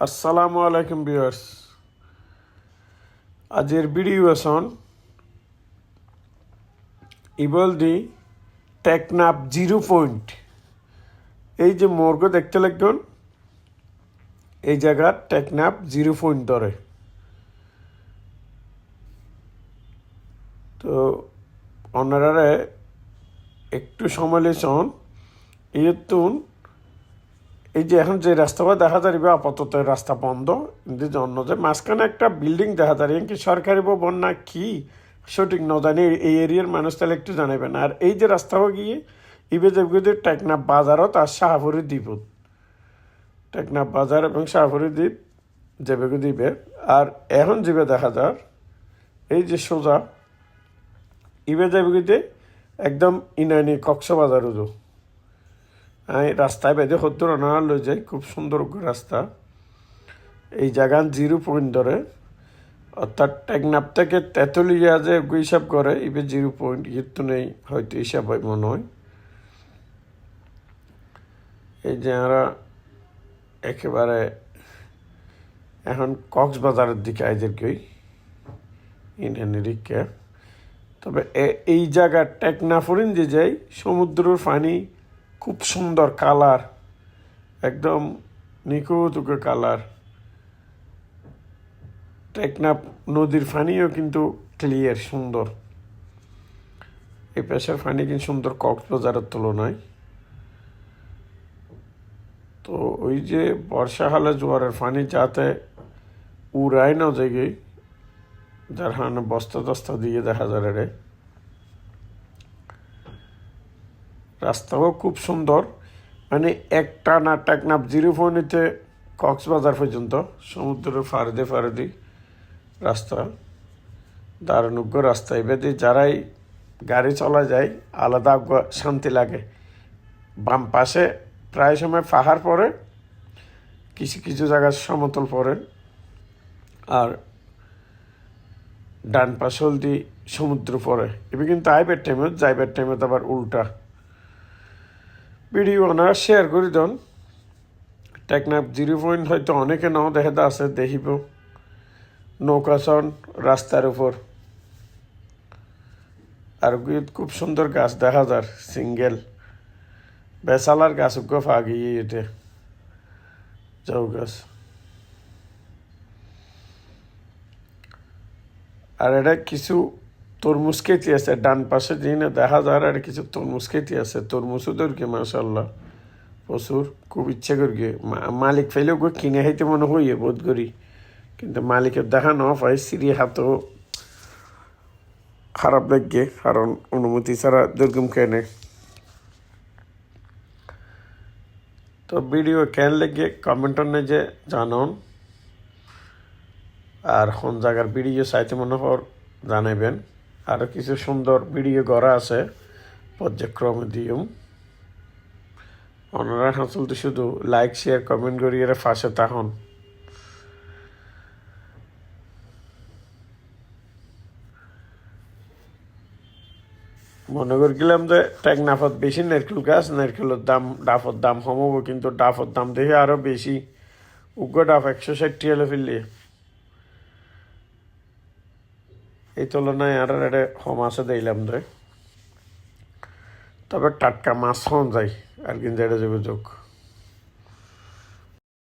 আসসালামু আলাইকুম ভিউয়ার্স। আজের ভিডিও আসন ইবলদি টেকনাপ জিরো পয়েন্ট এই যে মর্গ দেখতে লাগবেন এই জায়গার টেকনাপ জিরো পয়েন্ট ধরে। তো ওনারা একটু সমালোচন ইয়তুন এই যে এখন যে রাস্তাটা দেখা যাবে আপাতত রাস্তা বন্ধ। কিন্তু অন্য যে মাঝখানে একটা বিল্ডিং দেখা যাবে কি সরকারি ভবন না কি? সঠিক ন জানি, এই এরিয়ার মানুষ তাহলে একটু জানাবেন আর এই যে রাস্তাও গিয়ে ইবে যে টেকনাফ বাজারত আর শাহপুরি দ্বীপত টেকনাফ বাজার এবং শাহপুরি দ্বীপ যেবে দ্বীপে আর এখন যেবে দেখা যার, এই যে সোজা ইবে যাবে একদম ইনানি কক্সবাজার উজু রাস্তায় বেঁধে হত্তর রান্না লই যায় খুব সুন্দর রাস্তা। এই জায়গান জিরো পয়েন্ট ধরে। অর্থাৎ টেকনাপ থেকে তেঁতুলিয়া যে হিসাব করে, ইবে জিরো পয়েন্ট ইয়ে তো নেই, হয়তো হিসাব হয়, মনে হয়। এই যে আমরা একেবারে এখন কক্সবাজারের দিকে আইদের কই ইন্ডিয়ানিরিকে তবে এই জায়গা টেকনাফরিন যে যাই, সমুদ্রের পানি খুব সুন্দর কালার, একদম নিখুঁত কালার। টেকনাফ নদীর পানিও কিন্তু ক্লিয়ার সুন্দর। এই পেশার পানি কিন্তু সুন্দর কক্সবাজারের তুলনায়। তো ওই যে বর্ষাকালে জোয়ারের পানি যাতে উড়ায় না জেগে, যার হানে বস্তা টস্তা দিয়ে দেখা যায় রে। রাস্তাও খুব সুন্দর। মানে একটা না টেকনাফ জিরো পয়েন্টে কক্সবাজার পর্যন্ত, সমুদ্রের ফারদে ফারদি রাস্তা দারুণজ্ঞ রাস্তা। এবারে যারাই গাড়ি চলা যায়, আলাদা শান্তি লাগে। বাম পাশে প্রায় সময় পাহাড় পড়ে, কিছু কিছু জায়গায় সমতল পড়ে। আর ডান পাশে হলদি সমুদ্র পড়ে। এবার কিন্তু আইবার টাইমে যাইবার টাইমে আবার উল্টা। ভিডিও ওনারা শেয়ার করে দেন। টেকনাফ জিরো পয়েন্ট হয়তো অনেকে নাও দেখা আছে, দেখিব। নৌকাচন রাস্তার উপর। আর খুব সুন্দর গাছ দেখা যার, সিঙ্গেল। বেসালার গাছ গফ আগিয়ে এটে যাও গাছ। আর এটা কিছু তরমুজ খেতে আছে, ডান পাশে দিনে দেখা যায় আর কিছু তরমুজ খেতে আছে। তরমুজও দরকে মাসাল্লাহ প্রচুর, খুব ইচ্ছে করি মালিক ফেলেও গো কিনে খাইতে মনে হইয়ে বোধ করি। কিন্তু মালিকের দেখা ন পাই সিঁড়ি হাতও খারাপ লাগে কারণ অনুমতি ছাড়া দুর্গম কেনে তো ভিডিও কেন লেগে কমেন্টর যে জানন। আর কোন জায়গার ভিডিও চাইতে মনে হর জানাবেন আরও কিছু সুন্দর ভিডিও করা আছে, পর্যায়ক্রমে দিও। ওনারা হাসলতে শুধু লাইক শেয়ার কমেন্ট করি এর ফাঁসে তাহন মনে করছিলাম যে টেকনাফত বেশি, নারকেল গাছ, নারকেলের দাম, ডাফর দাম কমাবো, কিন্তু ডাফর দাম দেখে আরও বেশি। উগ্র ডাফ একশো ষাটটি হলে ফেললে। এই তুলনায় আর এটা হোম আছে দিলাম যে তবে টাটকা মাছ হন যায় আর কিন্তু এটা যাবে যোগ।